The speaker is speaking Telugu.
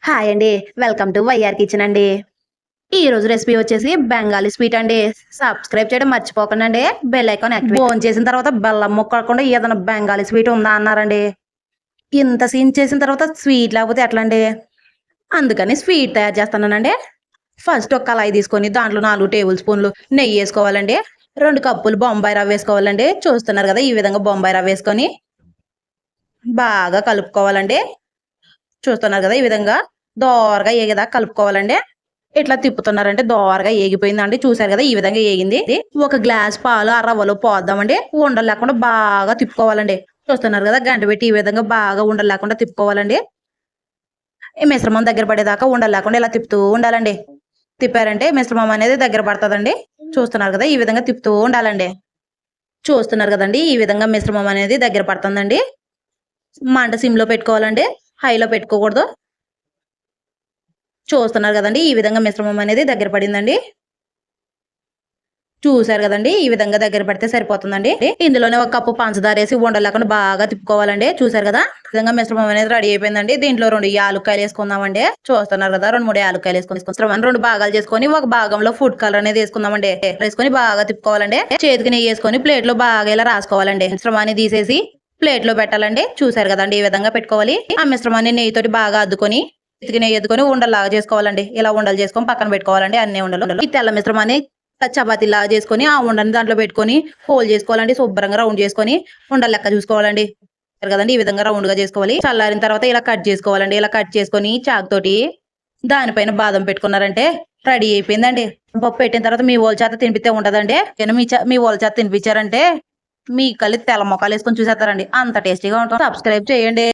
హాయ్ అండి. వెల్కమ్ టు వైఆర్ కిచెన్ అండి. ఈరోజు రెసిపీ వచ్చేసి బెంగాలీ స్వీట్ అండి. సబ్స్క్రైబ్ చేయడం మర్చిపోకండి అండి బెల్ ఐకాన్ యాక్టివేట్ ఫోన్ చేసిన తర్వాత బెల్లం ముక్కకుండా ఏదైనా బెంగాలీ స్వీట్ ఉందా అన్నారండి. ఇంత సీన్ చేసిన తర్వాత స్వీట్ లేకపోతే ఎట్లా అండి అందుకని స్వీట్ తయారు చేస్తానండి ఫస్ట్ ఒక కళాయి తీసుకొని దాంట్లో నాలుగు టేబుల్ స్పూన్లు నెయ్యి వేసుకోవాలండి. రెండు కప్పులు బొంబాయి రవ్వ వేసుకోవాలండి. చూస్తున్నారు కదా ఈ విధంగా బొంబాయి రవ్వ వేసుకొని బాగా కలుపుకోవాలండి. చూస్తున్నారు కదా ఈ విధంగా దోరగా ఏగేదాకా కలుపుకోవాలండి. ఇట్లా తిప్పుతున్నారంటే దోరగా ఏగిపోయిందండి. చూసారు కదా ఈ విధంగా ఏగింది. ఇది ఒక గ్లాస్ పాలు ఆ రవ్వలో పోద్దామండి. ఉండలు లేకుండా బాగా తిప్పుకోవాలండి. చూస్తున్నారు కదా గంట పెట్టి ఈ విధంగా బాగా ఉండలు లేకుండా తిప్పుకోవాలండి. ఈ మిశ్రమం దగ్గర పడేదాకా ఉండలు లేకుండా ఇలా తిప్పుతూ ఉండాలండి. తిప్పారంటే మిశ్రమం అనేది దగ్గర పడుతుందండి. చూస్తున్నారు కదా ఈ విధంగా తిప్పుతూ ఉండాలండి. చూస్తున్నారు కదండి ఈ విధంగా మిశ్రమం అనేది దగ్గర పడుతుందండి. మంట సిమ్లో పెట్టుకోవాలండి. హైలో పెట్టుకోకూడదు. చూస్తున్నారు కదండి ఈ విధంగా మిశ్రమం అనేది దగ్గర పడిందండి. చూసారు కదండి ఈ విధంగా దగ్గర పడితే సరిపోతుందండి. ఇందులోనే ఒక కప్పు పంచదార వేసి ఉండలేకుండా బాగా తిప్పుకోవాలండి. చూసారు కదా ఈ విధంగా మిశ్రమం అనేది రెడీ అయిపోయిందండి. దీంట్లో రెండు యాలుక్కాయలు వేసుకుందామండి. చూస్తున్నారు కదా రెండు మూడు యాలుక్కాయలు వేసుకుని తీసుకొస్తాం రెండు భాగాలు చేసుకొని ఒక భాగంలో ఫుడ్ కలర్ అనేది వేసుకుందామండి. వేసుకొని బాగా తిప్పుకోవాలండి. చేతికి నెయ్యి వేసుకొని ప్లేట్లో బాగా ఇలా రాసుకోవాలండి. మిశ్రమాన్ని తీసేసి ప్లేట్లో పెట్టాలండి. చూసారు కదండి ఈ విధంగా పెట్టుకోవాలి? ఆ మిశ్రమాన్ని నెయ్యితోటి బాగా అద్దుకొని ఇతికి నెయ్యి అద్దుకొని ఉండలాగా చేసుకోవాలండి. ఇలా ఉండలు చేసుకొని పక్కన పెట్టుకోవాలండి అన్ని ఉండలు. ఈ తెల్ల మిశ్రమాన్ని చపాతీ లాగా చేసుకొని ఆ ఉండని దాంట్లో పెట్టుకొని హోల్ చేసుకోవాలండి శుభ్రంగా రౌండ్ చేసుకొని ఉండలు లెక్క చూసుకోవాలండి. కదండి ఈ విధంగా రౌండ్గా చేసుకోవాలి. చల్లారిన తర్వాత ఇలా కట్ చేసుకోవాలండి. ఇలా కట్ చేసుకొని చాక్ తోటి దానిపైన బాదం పెట్టుకున్నారంటే రెడీ అయిపోయిందండి. పప్పు పెట్టిన తర్వాత మీ ఓల్ చేత తినిపితే ఉంటదండి. నేను మీ మీ ఓల్ చేత తినిపించారంటే మీ కళ్ళు తెల్ల మొక్కలు వేసుకొని చూసేస్తారండి. అంత టేస్టీగా ఉంటుంది. సబ్స్క్రైబ్ చేయండి.